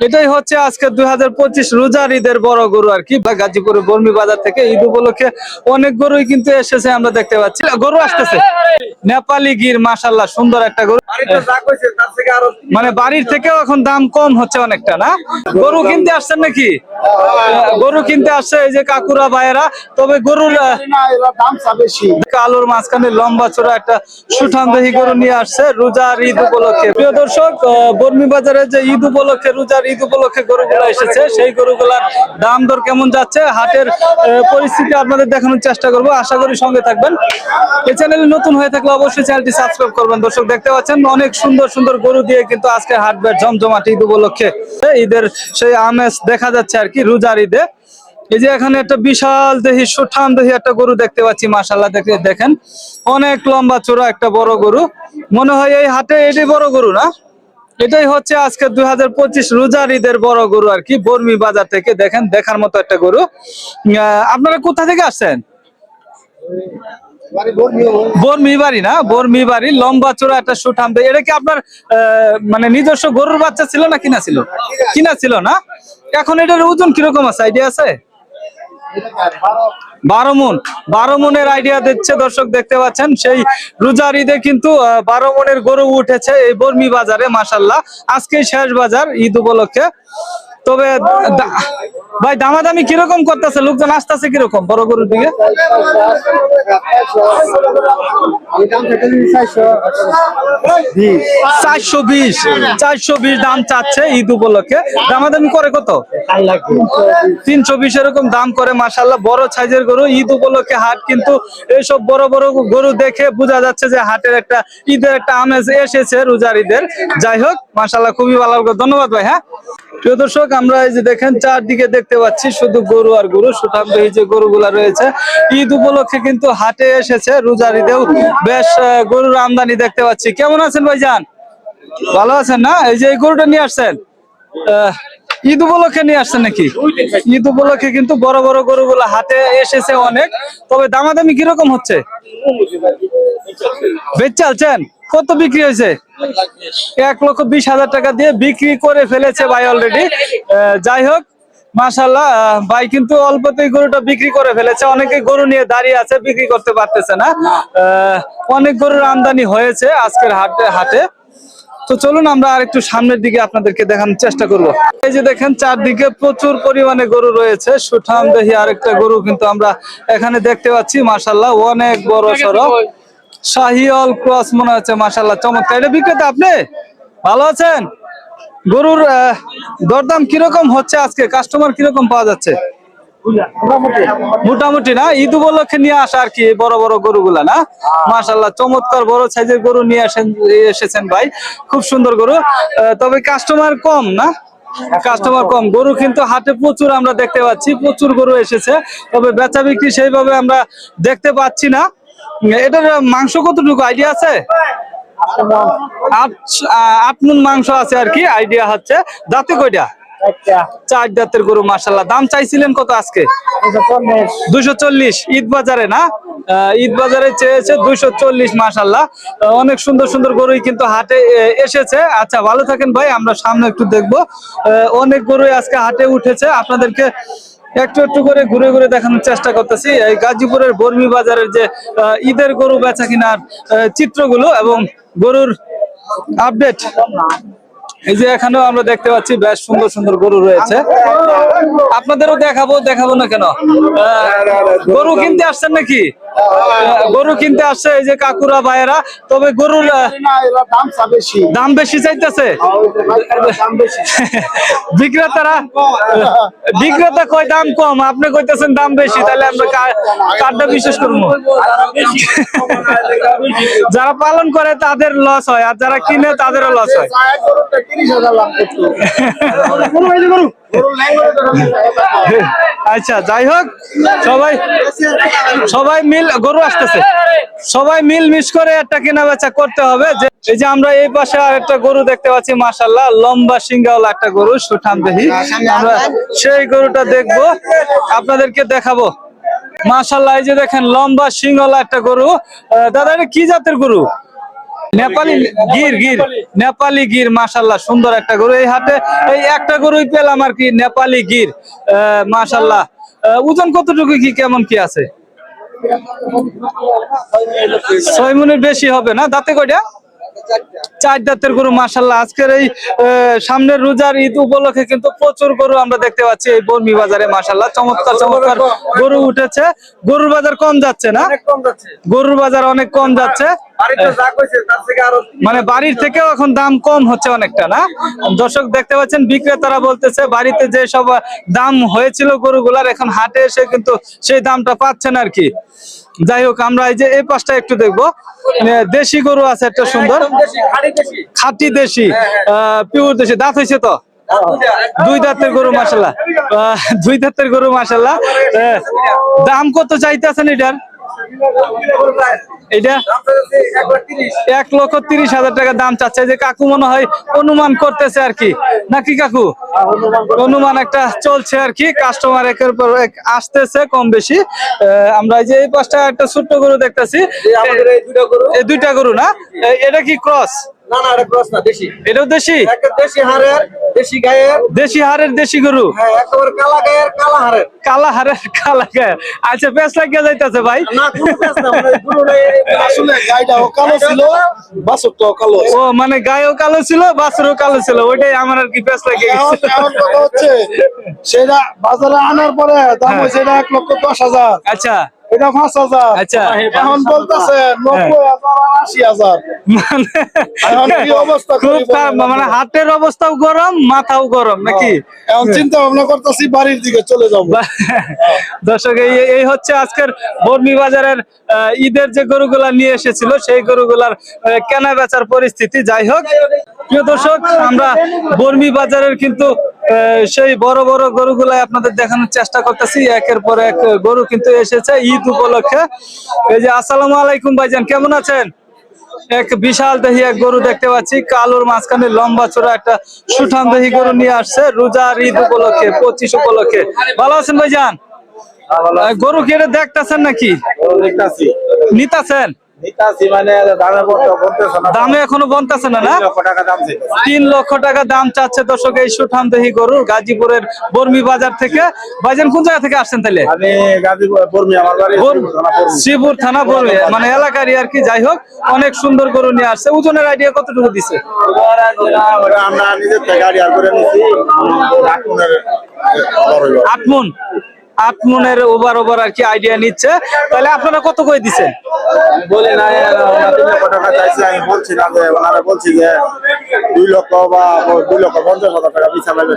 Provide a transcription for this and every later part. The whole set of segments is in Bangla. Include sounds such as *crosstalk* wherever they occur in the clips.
এটাই হচ্ছে আজকে দুই হাজার পঁচিশ রোজার ঈদের বড় গরু আর কি। বা গাজীপুরের বর্মি বাজার থেকে ঈদ উপলক্ষে অনেক গরুই কিন্তু এসেছে আমরা দেখতে পাচ্ছি। গরু আসতেছে। নেপালি গির মাসাল্লাহ সুন্দর একটা গরু। মানে বাড়ির থেকেও এখন দাম কম হচ্ছে অনেকটা না? গরু কিনতে আসছেন নাকি? গরু কিনতে আসছে এই যে কাকুরা ভাইয়েরা। তবে গরুর আহ, কালোর মাঝখানে লম্বা চড়া একটা সুঠামদেহী গরু নিয়ে আসছে রোজার ঈদ উপলক্ষে। প্রিয় দর্শক বর্মি বাজারে যে ঈদ উপলক্ষে রোজার ঈদ উপলক্ষে গরুগুলো এসেছে। সেই গরুগুলার দাম দর কেমন যাচ্ছে? হাটের পরিস্থিতি আপনাদের দেখানোর চেষ্টা করব। আশা করি সঙ্গে থাকবেন। এই চ্যানেলে নতুন হয়ে থাকলে অবশ্যই চ্যানেলটি সাবস্ক্রাইব করবেন। দর্শক দেখতে পাচ্ছেন, অনেক সুন্দর সুন্দর গরু দিয়ে কিন্তু আজকে হাট বের জমজমাট ঈদ উপলক্ষে। ঈদের সেই আমেজ দেখা যাচ্ছে আর কি রোজার ঈদে। এই যে এখানে একটা বিশাল দেহি, সুঠাম দেহি একটা গরু দেখতে পাচ্ছি মাশাল্লাহ দেখে দেখেন। অনেক লম্বা চূড়া একটা বড় গরু। মনে হয় এই হাটে এটি বড় গরু না? এটাই হচ্ছে আজকে দুই হাজার পঁচিশ রোজার ঈদের বড় গরু আর কি বর্মি বাজার থেকে দেখেন দেখার মতো একটা গরু। আপনারা কোথা থেকে আসছেন? বর্মি বাড়ি। না? বর্মি বাড়ি লম্বা চূড়া একটা সুঠাম। এটা কি আপনার মানে নিজস্ব গরুর বাচ্চা ছিল না কিনা ছিল? কিনা ছিল না? এখন এটার ওজন কীরকম আছে? আইডিয়া আছে? বারো মন, বারো মনের আইডিয়া দিচ্ছে, দর্শক দেখতে পাচ্ছেন, সেই রোজার ঈদে কিন্তু বারো মনের গরু উঠেছে এই বর্মি বাজারে মাসাল্লাহ আজকে শেষ বাজার ঈদ উপলক্ষে। তবে ভাই, দামাদামি কীরকম করতেছে? লোকজন আসতেছে কীরকম বড় গরুর দিকে? ঈদ উপলক্ষে। তিনশো দাম করে বোঝা যাচ্ছে যে হাটের একটা, ঈদের একটা আমেজ এসেছে রোজার ঈদের। যাই হোক মাসাল্লাহ খুবই ভালো ধন্যবাদ ভাই হ্যাঁ? প্রিয় দর্শক, আমরা এই যে দেখেন, চারদিকে দেখতে পাচ্ছি শুধু গরু আর গরু। সুঠাম এই যে গরুগুলা রয়েছে, ঈদ উপলক্ষে কিন্তু হাটে এসেছে রোজার ঈদেও। বেশ গরুর আমদানি দেখতে পাচ্ছি। কেমন আছেন ভাইজান? ভালো আছেন না? এই যে এই গরুটা নিয়ে আসছেন ঈদ উপলক্ষে নিয়ে আসছেন নাকি? ঈদ উপলক্ষে কিন্তু বড় বড় গরুগুলো হাতে এসেছে অনেক। তবে দামাদামি কীরকম হচ্ছে? বেচ চালছেন? কত বিক্রি হয়েছে? এক লক্ষ বিশ হাজার টাকা দিয়ে বিক্রি করে ফেলেছে ভাই অলরেডি যাই হোক মাশাল্লাহ ভাই কিন্তু অল্পতেই গরুটা বিক্রি করে ফেলেছে। অনেকে গরু নিয়ে দাঁড়িয়ে আছে, বিক্রি করতে পারতেছে না। অনেক গরুর আমদানি হয়েছে আজকের হাটে হাটে। তো চলুন আমরা আর একটু সামনের দিকে আপনাদেরকে দেখানোর চেষ্টা করব। এই যে দেখেন, চারদিকে প্রচুর পরিমাণে গরু রয়েছে। সুঠাম দেহি আরেকটা গরু কিন্তু আমরা এখানে দেখতে পাচ্ছি মাশাল্লাহ অনেক বড় সড়ো শাহিওল ক্রস মনে হচ্ছে মাশাল্লাহ চমৎকার। এটা বিক্রেতা আপনি? ভালো আছেন? গরুর দরদাম কীরকম হচ্ছে আজকে? কাস্টমার কীরকম পাওয়া যাচ্ছে? মোটামুটি না? ঈদ উপলক্ষে নিয়ে আসা আর কি বড় বড় গরুগুলা না? মাশাল্লাহ চমৎকার বড় সাইজের গরু নিয়ে আসেন এসেছেন ভাই। খুব সুন্দর গরু। তবে কাস্টমার কম না? কাস্টমার কম। গরু কিন্তু হাটে প্রচুর আমরা দেখতে পাচ্ছি, প্রচুর গরু এসেছে। তবে বেচা বিক্রি সেইভাবে আমরা দেখতে পাচ্ছি না। এটার মাংস কতটুকু? আইডিয়া আছে? আট আট মন মাংস আছে আর কি আইডিয়া হচ্ছে। দাঁতে কয়টা? চার দাঁতের গরু মাসাল্লাহ দাম চাইছিলেন কত আজকে? দুইশো চল্লিশ। ঈদ বাজারে না? ঈদ বাজারে চেয়েছে দুইশো চল্লিশ মাসাল্লাহ অনেক সুন্দর সুন্দর গরুই কিন্তু হাটে এসেছে। আচ্ছা ভালো থাকেন ভাই আমরা সামনে একটু দেখব। অনেক গরুই আজকে হাটে উঠেছে। আপনাদেরকে একটু একটু করে ঘুরে ঘুরে দেখানোর চেষ্টা করতেছি। এই গাজীপুরের বর্মি বাজারের যে ঈদের গরু বেচা কিনার চিত্রগুলো এবং গরুর আপডেট এই যে এখানেও আমরা দেখতে পাচ্ছি বেশ সুন্দর সুন্দর গরু রয়েছে। আপনাদেরও দেখাবো দেখাবো না কেন? গরু কিনতে আসছেন নাকি? গরু কিনতে আসছে এই যে কাকুরা ভাইয়েরা। তবে গরুর দাম বেশি চাইতেছে। বিক্রেতারা বিক্রেতা কয় দাম কম। আপনি কইতেছেন দাম বেশি তাহলে আমরা কারটা বিশেষ করব। যারা পালন করে তাদের লস হয় আর যারা কিনে তাদেরও লস হয়। *laughs* আচ্ছা যাই হোক, সবাই সবাই মিল গরু আসতেছে। সবাই মিল মিস করে একটা কেনা বেচা করতে হবে। এই যে আমরা এই পাশে একটা গরু দেখতে পাচ্ছি মাশাল্লাহ লম্বা সিংহাওয়ালা একটা গরু, সুঠাম আমরা সেই গরুটা দেখব, আপনাদেরকে দেখাবো। মাশাল্লাহ এই যে দেখেন, লম্বা সিংহলা একটা গরু। দাদা কি জাতের গরু? নেপালি গির গির। নেপালি গির মাশাল্লাহ সুন্দর একটা গরু এই হাটে। এই একটা গরুই পেলাম আর কি নেপালি গির আহ, ওজন কতটুকু কি কেমন কি আছে? ছয় মনের বেশি হবে না? দাঁতে কয়টা? চার দাঁতের গরু মাসাল্লাহ আজকের এই সামনের রোজার ঈদ উপলক্ষে কিন্তু প্রচুর গরু আমরা দেখতে পাচ্ছি এই বর্মি বাজারে মাসাল্লাহ চমৎকার চমৎকার গরু উঠেছে। গরুর বাজার কম যাচ্ছে না? গরুর বাজার অনেক কম যাচ্ছে। মানে বাড়ির থেকেও এখন দাম কম হচ্ছে অনেকটা না? দর্শক দেখতে পাচ্ছেন বিক্রেতারা বলতেছে বাড়িতে যে সব দাম হয়েছিল গরুগুলার এখন হাটে এসে কিন্তু সেই দামটা পাচ্ছেন আর কি। যাই হোক আমরা এই যে এই পাশটা একটু দেখব। দেশি গরু আছে একটা সুন্দর। খাঁটি দেশি। পিওর দেশি দাঁত হয়েছে তো? দুই দাঁতের গরু মাসাল্লাহ দুই দাঁতের গরু মাসাল্লাহ দাম কত চাইতেছেন এটার? এটা এক লক্ষ তিরিশ হাজার টাকা দাম চাচ্ছে। যে কাকু মনে হয় অনুমান করতেছে আর কি। নাকি কাকু? অনুমান একটা চলছে আর কি। কাস্টমার একের পর এক আসতেছে কম বেশি। আমরা এই যে এই পাঁচটা একটা ছোট্ট গরু দেখতেছি। এই দুইটা গরু। না? এটা কি ক্রস না না এটা ক্রস না দেশি। এটাও দেশি? দেশি হাড়ের দেশি গায়ের? দেশি হারের দেশি গরু? হ্যাঁ একেবারে কালা গায়ের কালা হাড়ের। কালা হারের কালা গায়ে আচ্ছা লাগিয়ে যাইতেছে ভাই? না কোনো ব্যাস না মানে আসলে কালো ছিল কালো ও মানে গায়েও কালো ছিল বাছুরও কালো ছিল। ওইটাই আমার আর কি বেশ লাগে এখন এখন কথা হচ্ছে সেটা বাজারে আনার পরে দাম হ্যাঁ। হয়েছে এক লক্ষ দশ হাজার। আচ্ছা। এটা পাঁচ হাজার। আচ্ছা। এখন বলতেছে নব্বই হাজার আশি হাজার। মানে? মানে হাতের অবস্থাও গরম মাথাও গরম নাকি? এখন চিন্তা ভাবনা করতেছি বাড়ির দিকে চলে যাব। দর্শক এই হচ্ছে আজকের বর্মি বাজারের ঈদের যে গরুগুলা নিয়ে এসেছিল সেই গরুগুলার কেনা বেচার পরিস্থিতি। যাই হোক প্রিয় দর্শক আমরা বর্মি বাজারের কিন্তু সেই বড় বড় গরুগুলাই আপনাদের দেখানোর চেষ্টা করতেছি। একের পর এক গরু কিন্তু এসেছে ঈদ উপলক্ষে। এই যে আসসালামু আলাইকুম ভাইজান কেমন আছেন? এক বিশাল দেহি এক গরু দেখতে পাচ্ছি। কালোর মাঝখানে লম্বা চোরা একটা সুঠাম দেহি গরু নিয়ে আসছে। রোজার ঈদ উপলক্ষে পঁচিশ উপলক্ষে। ভালো আছেন ভাইজান? গরু কি এটা দেখতেছেন নাকি? দেখতেছি। নিতাছেন? নিতাছি দামে বলতেছে না। দামে এখনও বনতেছে না। তিন লক্ষ টাকা দাম চাচ্ছে দর্শক এই সুঠাম গরুর গাজীপুরের বর্মি বাজার থেকে। ভাইজান কোন জায়গা থেকে আসছেন তাহলে শ্রীপুর থানা বর্মি। মানে এলাকারই আর কি যাই হোক অনেক সুন্দর গরু নিয়ে আসছে। ওজনের আইডিয়া কতটুকু দিছে? ওটা আট মনের ওভার ওভার আর কি আইডিয়া নিচ্ছে। তাহলে আপনারা কত করে দিচ্ছেন? বলে না টাকা চাইছে আমি বলছি না যে ওনারা বলছি যে দুই লক্ষ বা দুই লক্ষ পঞ্চাশ হাজার টাকা লাগবে।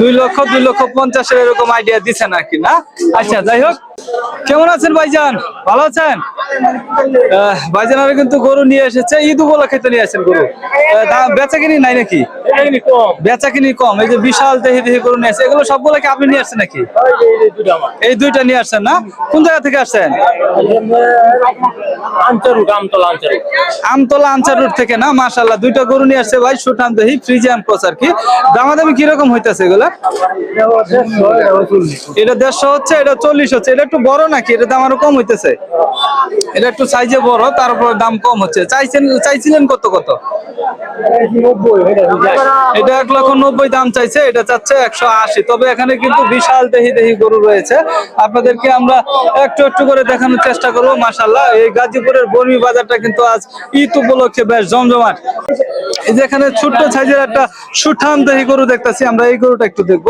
দুই লক্ষ দুই লক্ষ পঞ্চাশের এরকম আইডিয়া দিচ্ছেন আর কি না? আচ্ছা যাই হোক। কেমন আছেন ভাইজান? ভালো আছেন? ভাইজান আরও কিন্তু গরু নিয়ে এসেছে। ঈদ উপলক্ষে তো নিয়ে আসেন গরু। বেচা কিনি নাই নাকি? বেচা কিনি কম। এই যে বিশাল দেহি দেহি গরু নিয়ে আসছে। এগুলো সবগুলো কি আপনি নিয়ে আসছেন নাকি? এই দুইটা নিয়ে আসছেন না? কোন জায়গা থেকে আসছেন? আমতলা আনসার রোড থেকে না? মাশাল্লাহ দুইটা গরু নিয়ে আসছে ভাই সুঠান দেহি ফ্রিজিয়াম ক্রস আর কি। দামাদামি কীরকম হইতেছে এগুলা? এটা দেড়শো হচ্ছে, এটা চল্লিশ হচ্ছে। এটা একটু বড় নাকি? এটা দাম আরও কম হইতেছে। এটা একটু সাইজে বড়, তারপর দাম কম হচ্ছে। চাইছেন চাইছিলেন কত কত? এটা এক লক্ষ নব্বই দাম চাইছে, এটা চাচ্ছে একশো আশি। তবে এখানে কিন্তু বিশাল দেহি দেহি গরু রয়েছে। আপনাদেরকে আমরা একটু একটু করে দেখানোর চেষ্টা করব মাসাল্লাহ এই গাজীপুরের বর্মি বাজারটা কিন্তু আজ ঈদ উপলক্ষে বেশ জমজমাট। এই যে এখানে ছোট্ট সাইজের একটা সুঠাম দেহি গরু দেখতেছি, আমরা এই গরুটা একটু দেখব।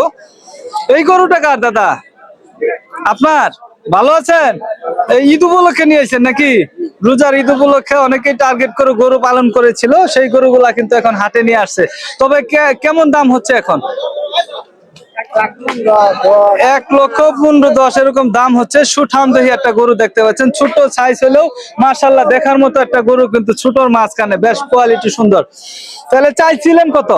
এই গরুটা কার দাদা? আপনার? ভালো আছেন? ঈদ উপলক্ষে নিয়েছেন নাকি? রোজার ঈদ উপলক্ষে অনেকেই টার্গেট করে গরু পালন করেছিল, সেই গরুগুলা কিন্তু এখন হাটে নিয়ে আসছে। তবে কেমন দাম হচ্ছে এখন? এক লক্ষ পনেরো দশ এরকম দাম হচ্ছে। সুঠাম দেখি একটা গরু দেখতে পাচ্ছেন। ছোট সাইজ হলেও মার্শাল্লাহ দেখার মতো একটা গরু কিন্তু ছোটর মাঝখানে, বেশ কোয়ালিটি সুন্দর। তাহলে চাইছিলেন কত?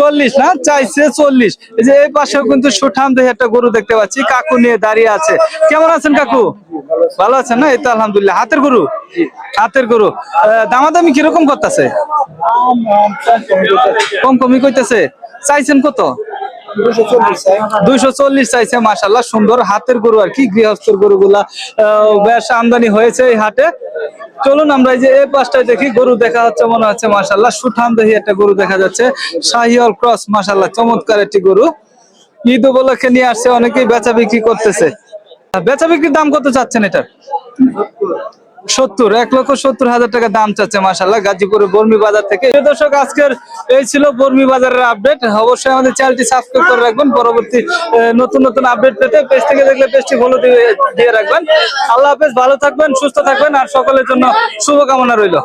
চল্লিশ না? চাইছে চল্লিশ। এই যে এই পাশেও কিন্তু সুঠাম দেখে একটা গরু দেখতে পাচ্ছি, কাকু নিয়ে দাঁড়িয়ে আছে। কেমন আছেন কাকু? ভালো আছেন না? এই তো আলহামদুলিল্লাহ। হাতের গরু? হাতের গরু। দামাদামি কীরকম করতেছে? কম কমই কইতেছে চাইছেন কত? দুইশো চল্লিশ চাইছে মাসাল্লাহ সুন্দর হাতের গরু আর কি, গৃহস্থর গরুগুলা। বেশ আমদানি হয়েছে এই হাটে। চলুন আমরা এই যে এই পাশটায় দেখি, গরু দেখা যাচ্ছে, মনে হচ্ছে মাসাল্লাহ সুঠাম দেখি একটা গরু দেখা যাচ্ছে। শাহিয়াল ক্রস মাসাল্লাহ চমৎকার একটি গরু। ঈদ উপলক্ষে নিয়ে আসছে, অনেকেই বেচা বিক্রি করতেছে। বেচা বিক্রির দাম কত চাচ্ছেন এটার সত্তর, এক লক্ষ সত্তর হাজার টাকা দাম চাচ্ছে মাসাল্লাহ গাজীপুরের বর্মি বাজার থেকে। দর্শক, আজকের এই ছিল বর্মি বাজারের আপডেট অবশ্যই আমাদের চ্যানেলটি সাবস্ক্রাইব করে রাখবেন। পরবর্তী নতুন নতুন আপডেট পেতে পেজ থেকে দেখলে পেজটি ভালো দিয়ে রাখবেন। আল্লাহ হাফেজ, ভালো থাকবেন, সুস্থ থাকবেন, আর সকলের জন্য শুভকামনা রইল।